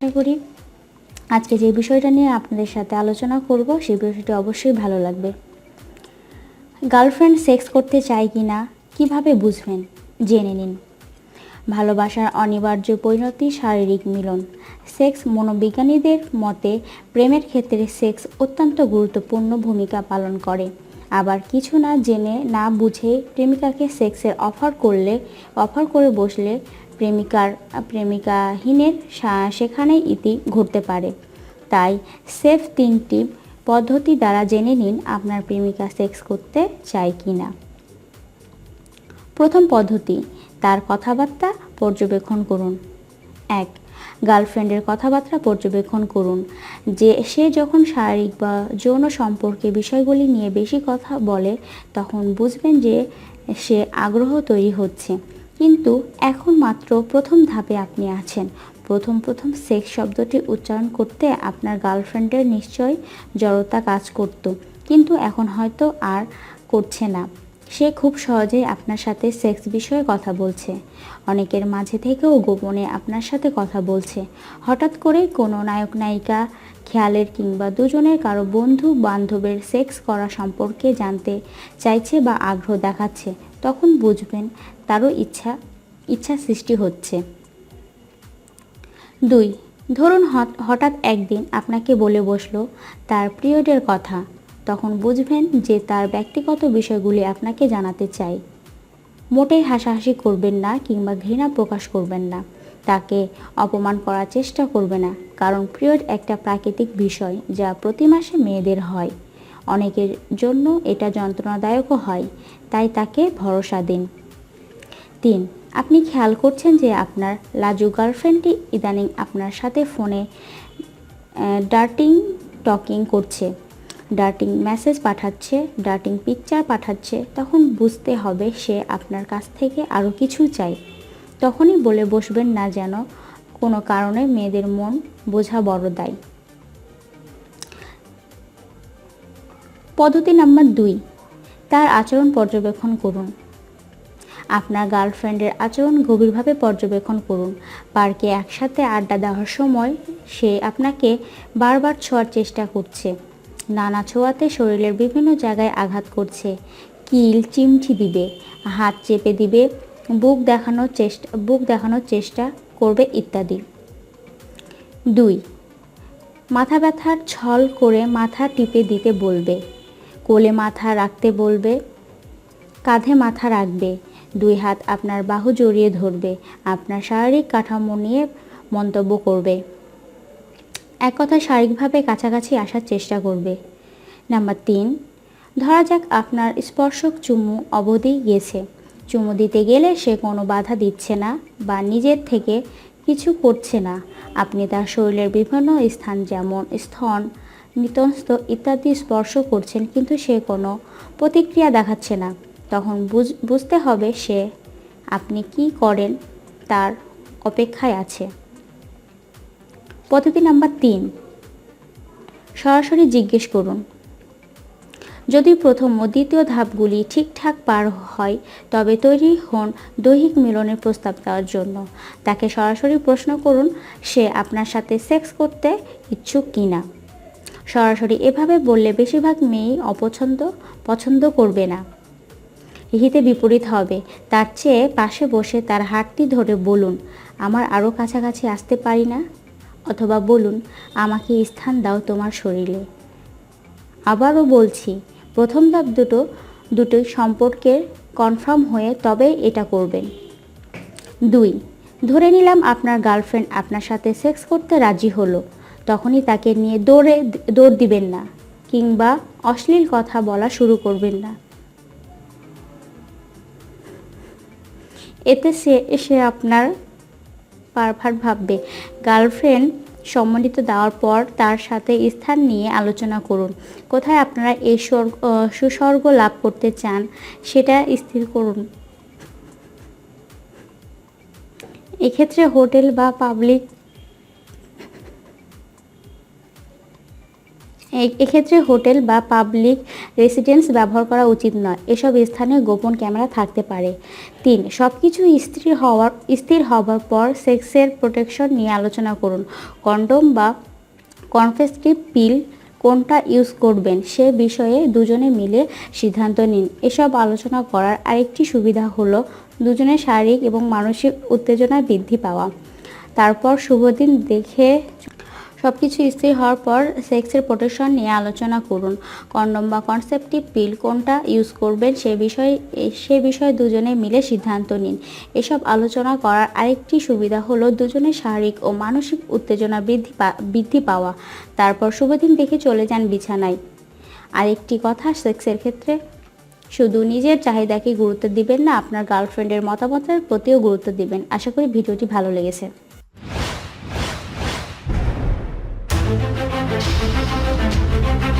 আশা করি আজকে যে বিষয়টা নিয়ে আপনাদের সাথে আলোচনা করব সেই বিষয়টি অবশ্যই ভালো লাগবে। গার্লফ্রেন্ড সেক্স করতে চায় কি না কীভাবে বুঝবেন? জেনে নিন। ভালোবাসার অনিবার্য পরিণতি, শারীরিক মিলন। সেক্স মনোবিজ্ঞানীদের মতে, প্রেমের ক্ষেত্রে সেক্স অত্যন্ত গুরুত্বপূর্ণ ভূমিকা পালন করে। আবার কিছু না জেনে না বুঝে প্রেমিকাকে সেক্সের অফার করলে, অফার করে বসলে প্রেমিকার, প্রেমিকাহীনের সা- সেখানেই ইতি ঘটতে পারে। তাই সেফ তিনটি পদ্ধতি দ্বারা জেনে নিন আপনার প্রেমিকা সেক্স করতে চায় কি না প্রথম পদ্ধতি, তার কথাবার্তা পর্যবেক্ষণ করুন। এক গার্লফ্রেন্ডের কথাবার্তা পর্যবেক্ষণ করুন। যে সে যখন শারীরিক বা যৌন সম্পর্কে বিষয়গুলি নিয়ে বেশি কথা বলে, তখন বুঝবেন যে সে আগ্রহ তৈরি হচ্ছে। কিন্তু এখন মাত্র প্রথম ধাপে আপনি আছেন। প্রথম প্রথম সেক্স শব্দটি উচ্চারণ করতে আপনার গার্লফ্রেন্ডের নিশ্চয় জড়তা কাজ করত। কিন্তু এখন হয়তো আর করছে না। সে খুব সহজেই আপনার সাথে সেক্স বিষয়ে কথা বলছে। অনেকের মাঝে থেকেও গোপনে আপনার সাথে কথা বলছে। হঠাৎ করে কোনো নায়ক, নায়িকা, খেয়ালের কিংবা দুজনের কারও বন্ধু, বান্ধবের সেক্স করা সম্পর্কে জানতে চাইছে বা আগ্রহ দেখাচ্ছে, তখন বুঝবেন তারও ইচ্ছা ইচ্ছা সৃষ্টি হচ্ছে। দুই, ধরুন হঠাৎ একদিন আপনাকে বলে বসল, তার পিরিয়ডের কথা। তখন বুঝবেন যে তার ব্যক্তিগত বিষয়গুলি আপনাকে জানাতে চাই। মোটেই হাসাহাসি করবেন না কিংবা ঘৃণা প্রকাশ করবেন না। তাকে অপমান করার চেষ্টা করবে না, কারণ পিরিয়ড একটা প্রাকৃতিক বিষয় যা প্রতি মাসে মেয়েদের হয়। অনেকের জন্য এটা যন্ত্রণাদায়কও হয়, তাই তাকে ভরসা দিন। তিন, আপনি খেয়াল করছেন যে আপনার লাজু গার্লফ্রেন্ডটি ইদানিং আপনার সাথে ফোনে ডার্টিং, টকিং করছে। ডার্টিং মেসেজ পাঠাচ্ছে ডার্টিং পিকচার পাঠাচ্ছে, তখন বুঝতে হবে সে আপনার কাছ থেকে আরও কিছু চাই তখনই বলে বসবেন না যেন কোনো কারণে মেয়েদের মন বোঝা বড় দায়। পদ্ধতি নাম্বার দুই, তার আচরণ পর্যবেক্ষণ করুন। আপনার গার্লফ্রেন্ডের আচরণ গভীরভাবে পর্যবেক্ষণ করুন। পার্কে একসাথে আড্ডা দেওয়ার সময় সে আপনাকে বারবার ছোঁয়ার চেষ্টা করছে। নানা ছোঁয়াতে শরীরের বিভিন্ন জায়গায় আঘাত করছে। কিল চিমটি দিবে, হাত চেপে দিবে, বুক দেখানোর চেষ্টা, বুক দেখানোর চেষ্টা করবে ইত্যাদি। দুই, মাথা ব্যথার ছল করে মাথা টিপে দিতে বলবে, কোলে মাথা রাখতে বলবে, কাঁধে মাথা রাখবে, দুই হাত আপনার বাহু জড়িয়ে ধরবে, আপনার শারীরিক কাঠামো নিয়ে মন্তব্য করবে। এক কথায় শারীরিকভাবে কাছাকাছি আসার চেষ্টা করবে। নাম্বার তিন, ধরা যাক আপনার স্পর্শক চুমু অবধি গেছে। চুমু দিতে গেলে সে কোনো বাধা দিচ্ছে না বা নিজের থেকে কিছু করছে না। আপনি তার শরীরের বিভিন্ন স্থান যেমন স্থন নিতস্ত ইত্যাদি স্পর্শ করছেন কিন্তু সে কোনো প্রতিক্রিয়া দেখাচ্ছে না। তখন বুঝ- বুঝতে হবে সে আপনি কি করেন, তার অপেক্ষায় আছে। পদ্ধতি নাম্বার তিন। সরাসরি জিজ্ঞেস করুন। যদি প্রথম ও দ্বিতীয় ধাপগুলি ঠিকঠাক পার হয়, তবে তৈরি হন দৈহিক মিলনের প্রস্তাব দেওয়ার জন্য। তাকে সরাসরি প্রশ্ন করুন, সে আপনার সাথে সেক্স করতে ইচ্ছুক কিনা সরাসরি, এভাবে বললে বেশিরভাগ মেয়েই অপছন্দ, পছন্দ করবে না। হিতে বিপরীত হবে। তার চেয়ে পাশে বসে তার হাতটি ধরে বলুন, আমার আরও কাছাকাছি আসতে পারি না? অথবা বলুন, আমাকে স্থান দাও তোমার শরীরে। আবারও বলছি, প্রথম ধাপ দুটো, দুটোই সম্পর্কের কনফার্ম হয়ে তবে এটা করবেন। দুই, ধরে নিলাম আপনার গার্লফ্রেন্ড আপনার সাথে সেক্স করতে রাজি হলো, তখনই তাকে নিয়ে দৌড়ে, দৌড় দিবেন না, কিংবা অশ্লীল কথা বলা শুরু করবেন না। এতে সে সে আপনার পারভার ভাববে। গার্লফ্রেন্ড সম্মানিত দেওয়ার পর তার সাথে স্থান নিয়ে আলোচনা করুন। কোথায় আপনারা এই সুস্বর্গ লাভ করতে চান সেটা স্থির করুন। এক্ষেত্রে হোটেল বা পাবলিক এক্ষেত্রে হোটেল বা পাবলিক রেসিডেন্স ব্যবহার করা উচিত নয়। এসব স্থানে গোপন ক্যামেরা থাকতে পারে। তিন সব কিছু স্থির হওয়ার স্থির হওয়ার পর সেক্সের প্রোটেকশন নিয়ে আলোচনা করুন। কন্ডোম বা কনফেস্টিভ পিল কোনটা ইউজ করবেন সে বিষয়ে দুজনে মিলে সিদ্ধান্ত নিন। এসব আলোচনা করার আরেকটি সুবিধা হলো দুজনের শারীরিক এবং মানসিক উত্তেজনা বৃদ্ধি পাওয়া। তারপর শুভদিন দেখে সব কিছু স্থির হওয়ার পর সেক্সের প্রোটেকশন নিয়ে আলোচনা করুন। কন্ডম বা কনসেপটিভ পিল কোনটা ইউজ করবেন সে বিষয়ে সে বিষয়ে দুজনে মিলে সিদ্ধান্ত নিন। এসব আলোচনা করার আরেকটি সুবিধা হলো দুজনের শারীরিক ও মানসিক উত্তেজনা বৃদ্ধি বৃদ্ধি পাওয়া। তারপর শুভদিন দেখে চলে যান বিছানায়। আরেকটি কথা, সেক্সের ক্ষেত্রে শুধু নিজের চাহিদাকে গুরুত্ব দিবেন না, আপনার গার্লফ্রেন্ডের মতামতের প্রতিও গুরুত্ব দিবেন। আশা করি ভিডিওটি ভালো লেগেছে। Thank you.